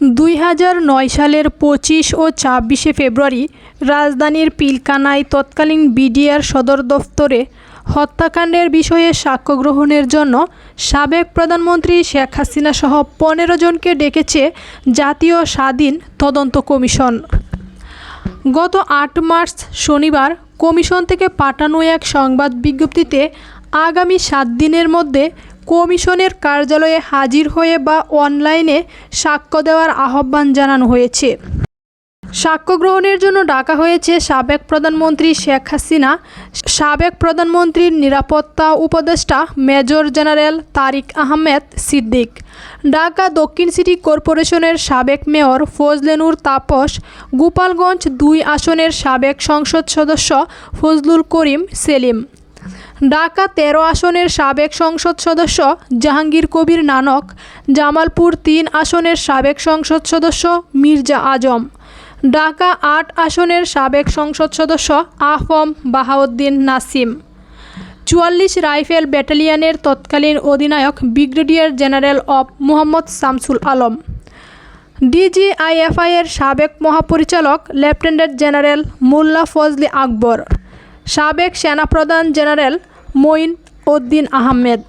দুই হাজার নয় সালের পঁচিশ ও ছাব্বিশে ফেব্রুয়ারি রাজধানীর পিলকানায় তৎকালীন বিডিআর সদর দফতরে হত্যাকাণ্ডের বিষয়ে সাক্ষ্য গ্রহণের জন্য সাবেক প্রধানমন্ত্রী শেখ হাসিনা সহ পনেরো জনকে ডেকেছে জাতীয় স্বাধীন তদন্ত কমিশন। গত আট মার্চ শনিবার কমিশন থেকে পাঠানো এক সংবাদ বিজ্ঞপ্তিতে আগামী সাত দিনের মধ্যে কমিশনের কার্যালয়ে হাজির হয়ে বা অনলাইনে সাক্ষ্য দেওয়ার আহ্বান জানানো হয়েছে। সাক্ষ্য গ্রহণের জন্য ডাকা হয়েছে সাবেক প্রধানমন্ত্রী শেখ হাসিনা, সাবেক প্রধানমন্ত্রীর নিরাপত্তা উপদেষ্টা মেজর জেনারেল তারিক আহমেদ সিদ্দিক, ঢাকা দক্ষিণ সিটি কর্পোরেশনের সাবেক মেয়র ফজলেনুর তাপস, গোপালগঞ্জ দুই আসনের সাবেক সংসদ সদস্য ফজলুল করিম সেলিম। ঢাকা তেরো আসনের সাবেক সংসদ সদস্য জাহাঙ্গীর কবির নানক, জামালপুর তিন আসনের সাবেক সংসদ সদস্য মির্জা আজম, ঢাকা আট আসনের সাবেক সংসদ সদস্য আফম বাহাউদ্দিন নাসিম। চুয়াল্লিশ রাইফেল ব্যাটালিয়নের তৎকালীন অধিনায়ক ব্রিগেডিয়ার জেনারেল অব মোহাম্মদ শামসুল আলম। ডিজিআইএফআই এর সাবেক মহাপরিচালক লেফটেন্যান্ট জেনারেল মোল্লা ফজলি আকবর। সাবেক সেনাপ্রধান জেনারেল মঈন উদ্দিন আহমেদ।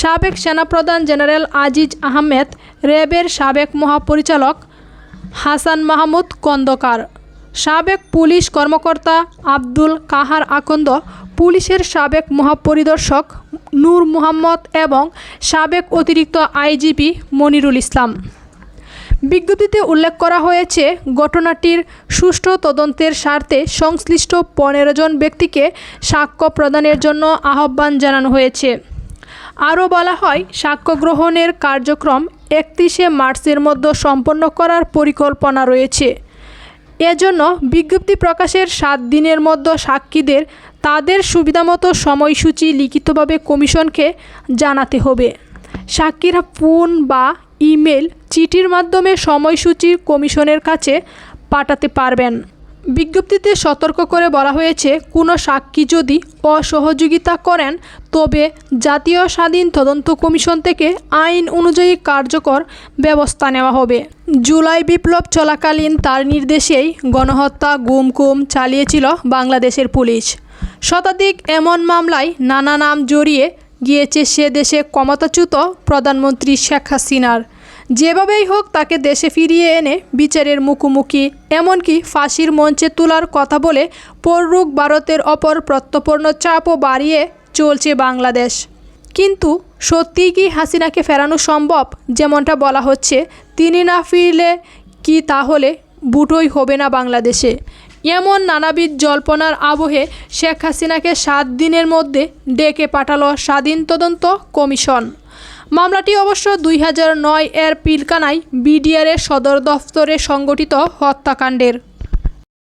সাবেক সেনাপ্রধান জেনারেল আজিজ আহমেদ, র্যাবের সাবেক মহাপরিচালক হাসান মাহমুদ কন্দকার, সাবেক পুলিশ কর্মকর্তা আব্দুল কাহার আকন্দ, পুলিশের সাবেক মহাপরিদর্শক নূর মুহাম্মদ এবং সাবেক অতিরিক্ত আইজিপি মনিরুল ইসলাম। বিজ্ঞপ্তিতে উল্লেখ করা হয়েছে, ঘটনাটির সুষ্ঠু তদন্তের স্বার্থে সংশ্লিষ্ট পনেরো জন ব্যক্তিকে সাক্ষ্য প্রদানের জন্য আহ্বান জানানো হয়েছে। আরও বলা হয়, সাক্ষ্য গ্রহণের কার্যক্রম একত্রিশে মার্চের মধ্যে সম্পন্ন করার পরিকল্পনা রয়েছে। এজন্য বিজ্ঞপ্তি প্রকাশের সাত দিনের মধ্যে সাক্ষীদের তাদের সুবিধামতো সময়সূচি লিখিতভাবে কমিশনকে জানাতে হবে। সাক্ষীরা ফোন বা ইমেল চিঠির মাধ্যমে সময়সূচি কমিশনের কাছে পাঠাতে পারবেন। বিজ্ঞপ্তিতে সতর্ক করে বলা হয়েছে, কোনো সাক্ষী যদি অসহযোগিতা করেন, তবে জাতীয় স্বাধীন তদন্ত কমিশন থেকে আইন অনুযায়ী কার্যকর ব্যবস্থা নেওয়া হবে। জুলাই বিপ্লব চলাকালীন তার নির্দেশেই গণহত্যা গুম কুম চালিয়েছিল বাংলাদেশের পুলিশ। শতাধিক এমন মামলায় নানা নাম জড়িয়ে গিয়েছে সে দেশে ক্ষমতাচ্যুত প্রধানমন্ত্রী শেখ হাসিনার। যেভাবেই হোক তাকে দেশে ফিরিয়ে এনে বিচারের মুখোমুখি, এমনকি ফাঁসির মঞ্চে তোলার কথা বলে পররুক ভারতের অপর প্রত্যপন্ন চাপও বাড়িয়ে চলছে বাংলাদেশ। কিন্তু সত্যিই কি হাসিনাকে ফেরানো সম্ভব? যেমনটা বলা হচ্ছে, তিনি না ফিরলে কি তাহলে বুটোই হবে না বাংলাদেশে। এমন নানাবিধ জল্পনার আবহে শেখ হাসিনাকে সাত দিনের মধ্যে ডেকে পাঠালো স্বাধীন তদন্ত কমিশন। মামলাটি অবশ্য দুই হাজার নয় এর পিলকানায় বিডিআরের সদর দফতরে সংগঠিত হত্যাকাণ্ডের।